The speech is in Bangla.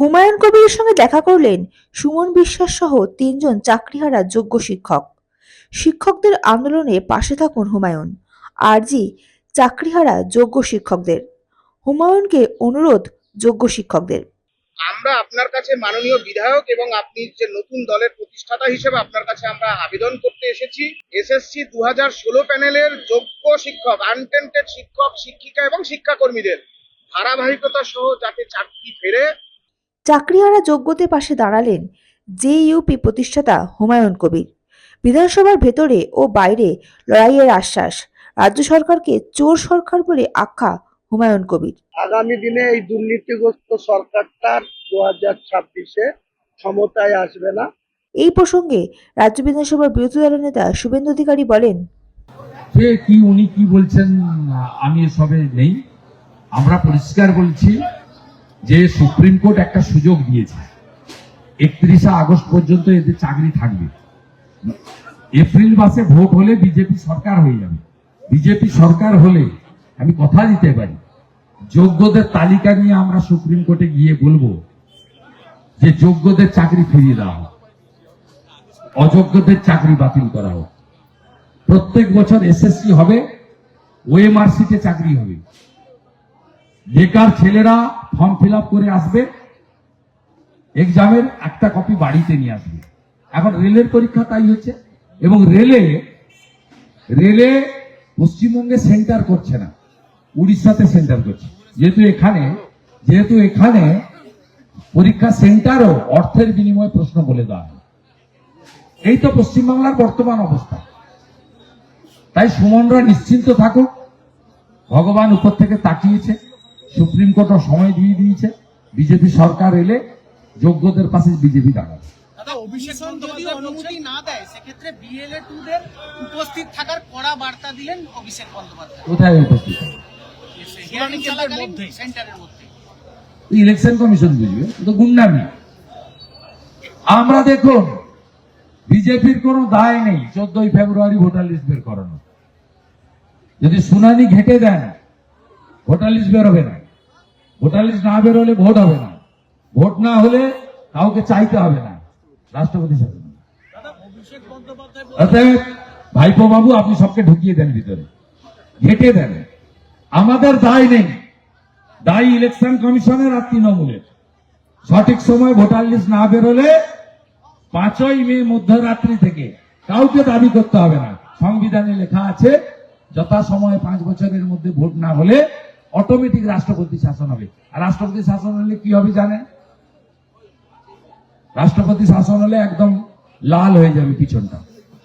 হুমায়ুন কবিরের সঙ্গে দেখা করলেন সুমন বিশ্বাস সহ তিনজন চাকরিহারা যোগ্য শিক্ষক। শিক্ষকদের আন্দোলনে পাশে থাকুন হুমায়ুন। আরজি, চাকরিহারা যোগ্য শিক্ষকদের। হুমায়ুনকে অনুরোধ, যোগ্য শিক্ষকদের। আমরা আপনার কাছে মাননীয় বিধায়ক এবং আপনি যে নতুন দলের প্রতিষ্ঠাতা হিসেবে আপনার কাছে আমরা আবেদন করতে এসেছি, এসএসসি দু হাজার ষোলো প্যানেলের যোগ্য শিক্ষক আনটেন্টেড শিক্ষক, শিক্ষিকা এবং শিক্ষাকর্মীদের ধারাবাহিকতা সহ যাতে চাকরি ফেরে চাকরিহারা যোগ্যদের পাশে দাঁড়ালেন জেইউপি প্রতিষ্ঠাতা হুমায়ুন কবির। বিধানসভার ভেতরে ও বাইরে লড়াইয়ের আশ্বাস রাজ্য সরকারকে চোর সরকার বলে আখ্যা হুমায়ুন কবির। আগামী দিনে এই দুর্নীতিগ্রস্ত সরকারটার দু হাজার ছাব্বিশে ক্ষমতায় আসবে না। এই প্রসঙ্গে রাজ্য বিধানসভার বিরোধী দলের নেতা শুভেন্দু অধিকারী বলেন কে কি উনি কি বলছেন আমি এসবে নেই। আমরা পরিষ্কার বলছি যে সুপ্রিম কোর্ট একটা সুযোগ দিয়েছে। একত্রিশে আগস্ট পর্যন্ত এদের চাকরি থাকবে। এপ্রিল মাসে ভোট হলে বিজেপি সরকার হয়ে যাবে। বিজেপি সরকার হলে, আমি কথা দিতে পারি, যোগ্যদের তালিকা নিয়ে আমরা সুপ্রিম কোর্টে গিয়ে বলব যে যোগ্যদের চাকরি ফিরিয়ে দেওয়া হোক, অযোগ্যদের চাকরি বাতিল করা হোক। প্রত্যেক বছর এসএসসি হবে ওএমআর সিটে চাকরি হবে। বেকার ছেলেরা ফর্ম ফিল করে আসবে এক্সামের একটা কপি বাড়িতে নিয়ে আসবে। এখন রেলের পরীক্ষা তাই হচ্ছে এবং রেলে রেলে পশ্চিমবঙ্গে সেন্টার করছে না, উড়িষ্যাতে সেন্টার করছে। যেহেতু এখানে যেহেতু এখানে পরীক্ষা সেন্টারও অর্থের বিনিময়ে প্রশ্ন বলে দেওয়া হয়। এই তো পশ্চিমবাংলার বর্তমান অবস্থা। তাই সুমনরা নিশ্চিন্ত থাকুক, ভগবান উপর থেকে তাকিয়েছে। সুপ্রিম কোর্টও সময় দিয়ে দিয়েছে। বিজেপি সরকার এলে যোগ্যদের পাশে বিজেপি দাঁড়াবে। দাদা অভিষেক যদি অনুমতি না দেয় সেক্ষেত্রে বিএলএ টু দের উপস্থিত থাকার কড়া বার্তা দিলেন অভিষেক কোথায় উপস্থিত? হবে? হিয়ারিং চলাকালীন সেন্টারের মধ্যে। ইলেকশন কমিশন বুঝবে? তো গুন্ডামি। আমরা দেখুন বিজেপির কোনো দায় নেই চোদ্দই ফেব্রুয়ারি ভোটার লিস্ট বের করানো যদি শুনানি ঘেটে দেন ভোটার লিস্ট বেরোবে না। ভোটার লিস্ট না বেরোলে ভোট হবে না। ভোট না হলে কাউকে চাইতে হবে না। রাষ্ট্রপতি শাসন অতএব ভাইপো বাবু আপনি সবকে ঢুকিয়ে দেন ভিতরে। ঘেটে দেন। আমাদের দায় নেই। দায়ী ইলেকশন কমিশনের আর তৃণমূলের। সঠিক সময় ভোটার লিস্ট না বেরোলে পাঁচই মে মধ্যরাত্রি থেকে কাউকে দাবি করতে হবে না। সংবিধানে লেখা আছে যথাসময়ে পাঁচ বছরের মধ্যে ভোট না হলে অটোমেটিক রাষ্ট্রপতি শাসন হবে। আর রাষ্ট্রপতি শাসন হলে কি হবে জানেন? রাষ্ট্রপতি শাসন হলে একদম লাল হয়ে যাবে পিছনটা।